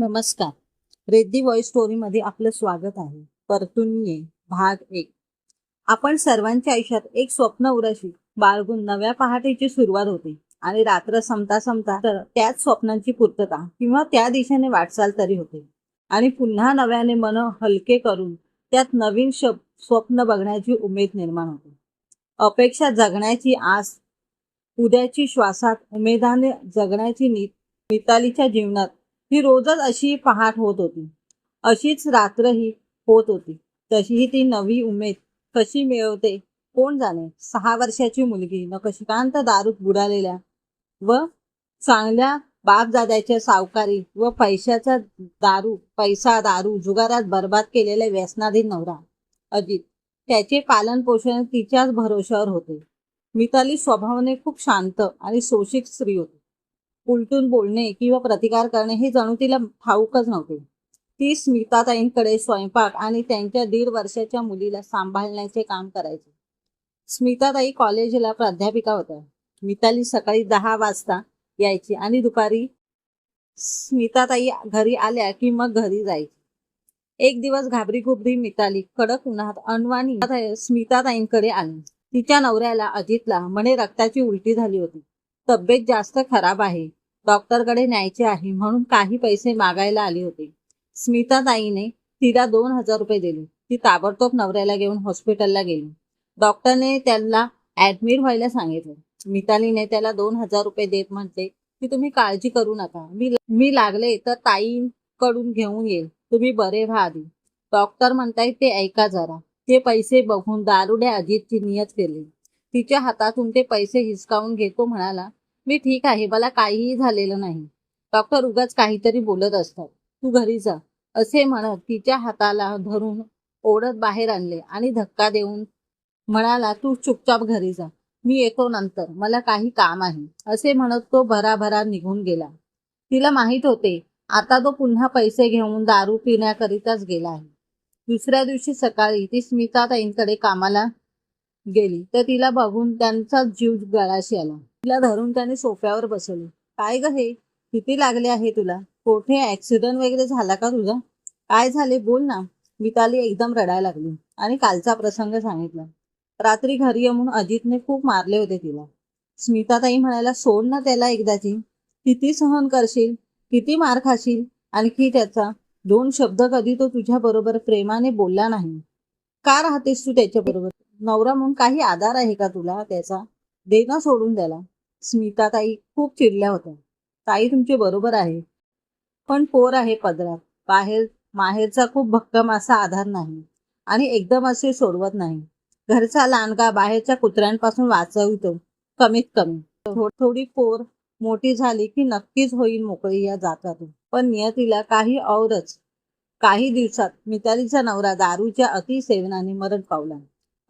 नमस्कार. रेड्डी व्हॉइस स्टोरीमध्ये आपलं स्वागत आहे. परतून ये भाग एक. आपण सर्वांच्या आयुष्यात एक स्वप्न उराशी बाळगून नव्या पहाटेची सुरुवात होते आणि रात्र संपता संपता तर त्याच स्वप्नांची पूर्तता किंवा त्या दिशेने वाटचाल तरी होते. आणि पुन्हा नव्याने मन हलके करून त्यात नवीन शब स्वप्न बघण्याची उमेद निर्माण होते. अपेक्षा जगण्याची आस उद्याची श्वासात उमेदाने जगण्याची नीत मितालीच्या जीवनात ही रोजच अशी पहाट होत होती. अशीच रात्रही होत होती. तशीही ती नवी उमेद कशी मिळवते कोण जाणे? सहा वर्षाची मुलगी नकशिकांत दारूत बुडालेल्या व चांगल्या बापजाद्याच्या सावकारी व पैशाचा दारू पैसा दारू जुगारात बर्बाद केलेला व्यसनाधीन नवरा अजित. त्याचे पालन पोषण तिच्याच भरोशावर होते. मिताली स्वभावाने खूप शांत आणि सोशिक स्त्री होती. उलटून बोलणे किंवा प्रतिकार करणे हे जणू तिला ठाऊकच नव्हते. ती स्मिताताईंकडे स्वयंपाक आणि त्यांच्या दीड वर्षाच्या मुलीला सांभाळण्याचे काम करायचे. स्मिताताई कॉलेजला प्राध्यापिका होत्या. मिताली सकाळी दहा वाजता यायची आणि दुपारी स्मिताताई घरी आल्या की मग घरी जायची. एक दिवस घाबरी घुबरी मिताली कडक उन्हात अनवाणी स्मिताताईंकडे आली. तिच्या नवऱ्याला अजितला म्हणे रक्ताची उलटी झाली होती. तब्येत जास्त खराब आहे. डॉक्टरकडे न्यायचे आहे म्हणून काही पैसे मागायला आले होते. स्मिताताईने तिला दोन हजार रुपये दिले. ती ताबडतोब नवऱ्याला घेऊन हॉस्पिटलला गेली. डॉक्टरने त्याला ऍडमिट व्हायला सांगितलं. मितालीने त्याला दोन हजार रुपये देत म्हणते की तुम्ही काळजी करू नका. मी मी लागले तर ताईंकडून घेऊन येईल. तुम्ही बरे व्हा आधी. डॉक्टर म्हणताय ते ऐका जरा. ते पैसे बघून दारुड्या अजितची नियत केली. तिच्या हातातून ते पैसे हिसकावून घेतो म्हणाला मी ठीक आहे मला काहीही झालेलं नाही. डॉक्टर उगाच काहीतरी बोलत असतात. तू घरी जा. असे म्हणत तिच्या हाताला धरून ओढत बाहेर आणले आणि धक्का देऊन म्हणाला तू चुपचाप घरी जा. मी येतो नंतर. मला काही काम आहे. असे म्हणत तो भराभरा निघून गेला. तिला माहीत होते आता तो पुन्हा पैसे घेऊन दारू पिण्याकरिताच गेला आहे. दुसऱ्या दिवशी सकाळी ती स्मिताताईंकडे कामाला गेली. तर तिला बघून त्यांचा जीव गळाशी आला. तिला धरून त्याने सोफ्यावर बसवले. काय ग हे? किती लागले आहे तुला? कोठे ऍक्सिडेंट वगैरे झाला का तुझा? काय झाले? बोल ना. मिताली एकदम रडायला लागली आणि कालचा प्रसंग सांगितला. रात्री घरी येऊन अजितने खूप मारले होते तिला. स्मिताताई म्हणायला सोड ना त्याला एकदाची. किती सहन करशील? किती मार खाशील? आणखी त्याचा दोन शब्द कधी तो तुझ्या बरोबर प्रेमाने बोलला नाही. का राहतेस तू त्याच्या बरोबर? नवरा म्हणून काही आधार आहे का तुला? त्याचा? दे ना सोडून त्याला. स्मिताताई खूप चिडल्या होत्या. ताई तुमचे बरोबर आहे. पण पोर आहे पदरात. बाहेर माहेरचा खूप भक्कम असा आधार नाही. आणि एकदम असे सोडवत नाही. घरचा लांडगा बाहेरच्या कुत्र्यांपासून वाचवितो कमीत कमी. थोडी पोर मोठी झाली की नक्कीच होईल मोकळी या जातातून. पण नियतीला काही औरच काही दिवसात मितालीचा नवरा दारूच्या अतिसेवनाने मरण पावला.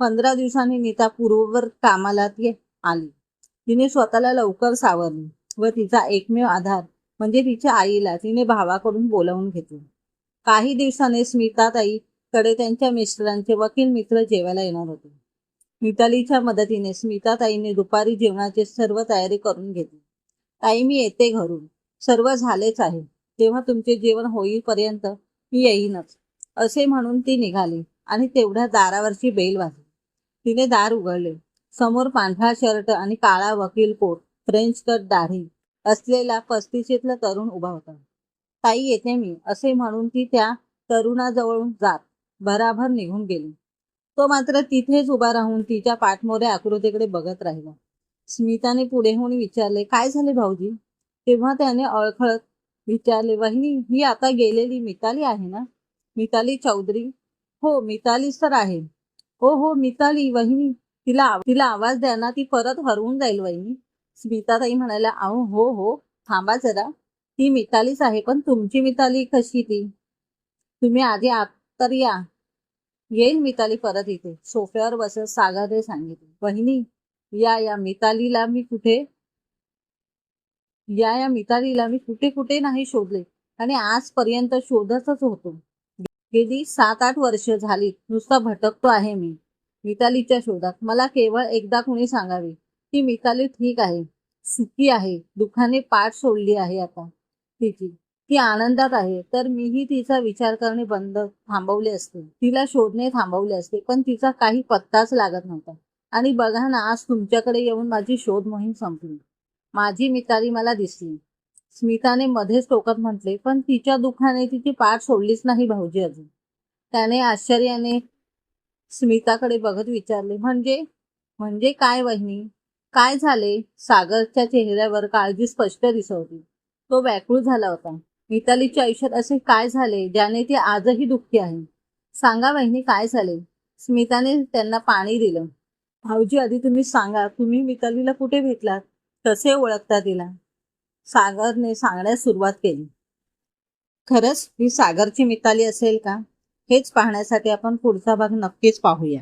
पंधरा दिवसांनी नीता पूर्ववर कामाला ती आली. तिने स्वतःला लवकर सावरली व तिचा एकमेव आधार म्हणजे तिच्या आईला तिने भावाकडून बोलावून घेतले. काही दिवसाने स्मिताताई कडे त्यांच्या मिस्टरांचे वकील मित्र जेवायला येणार होते. मितालीच्या मदतीने स्मिताताईने दुपारी जेवणाची सर्व तयारी करून घेतली. ताई मी येते घरून. सर्व झालेच आहे. तेव्हा तुमचे जेवण होईपर्यंत मी येईनच. असे म्हणून ती निघाली आणि तेवढ्या दारावरची बेल वाजली. तिने दार उघडले. समोर पांढरा शर्ट आणि काळा वकील कोट फ्रेंच कट दाढी असलेला पस्तीशीतला तरुण उभा होता. ताई येते मी असे म्हणून ती त्या तरुणाजवळून जात भराभर निघून गेली. तो मात्र तिथेच उभा राहून तिच्या पाठमोऱ्या आकृतीकडे बघत राहिला. स्मिताने पुढे होऊन विचारले काय झाले भाऊजी? तेव्हा त्याने अळखळत विचारले वहिनी ही आता गेलेली मिताली आहे ना? मिताली चौधरी? हो मितालीच तर आहे. हो हो मिताली वहिनी तिला तिला आवाज द्या ना ती परत हरवून जाईल वहिनी स्मिताताई म्हणाल्या अहो हो हो थांबा जरा. ती मितालीच आहे पण तुमची मिताली कशी ती? तुम्ही आधी आत तर या. येईल मिताली परत इथे. सोफ्यावर बसत सागरने सांगितले. बहिणी या या मितालीला मी कुठे? या या मितालीला मी कुठे कुठे नाही शोधले. आणि आजपर्यंत शोधतच होतो. गेली सात आठ वर्ष झाली. नुसता भटकतो आहे मी. मितालीच्या शोधात. मला केवळ एकदा कुणी सांगावे? की मिताली ठीक आहे. सुखी आहे. दुखाने पाठ सोडली आहे आता तिची. ती आनंदात आहे. तर मीही तिचा विचार करणे बंद थांबवले असते. तिला शोधणे थांबवले असते. पण तिचा काही पत्ताच लागत नव्हता. आणि बघा ना आज तुमच्याकडे येऊन माझी शोध मोहीम संपली. माझी मिताली मला दिसली. स्मिताने मध्येच टोकत म्हटले पण तिच्या दुःखाने तिची पाठ सोडलीच नाही भाऊजी अजून. त्याने आश्चर्याने स्मिताकडे बघत विचारले म्हणजे? म्हणजे काय वहिनी? काय झाले? सागरच्या चेहऱ्यावर काळजी स्पष्ट दिसवली. तो व्याकुळ झाला होता. मितालीच्या आयुष्यात असे काय झाले ज्याने ती आजही दुःखी आहे? सांगा वहिनी काय झाले? स्मिताने त्यांना पाणी दिलं. भाऊजी आधी तुम्ही सांगा तुम्ही मितालीला कुठे भेटलात? कसे ओळखता तिला? सागरने सांगण्यास सुरुवात केली. खरंच ही सागरची मिताली असेल का? हेच पाहण्यासाठी आपण पुढचा भाग नक्कीच पाहूया.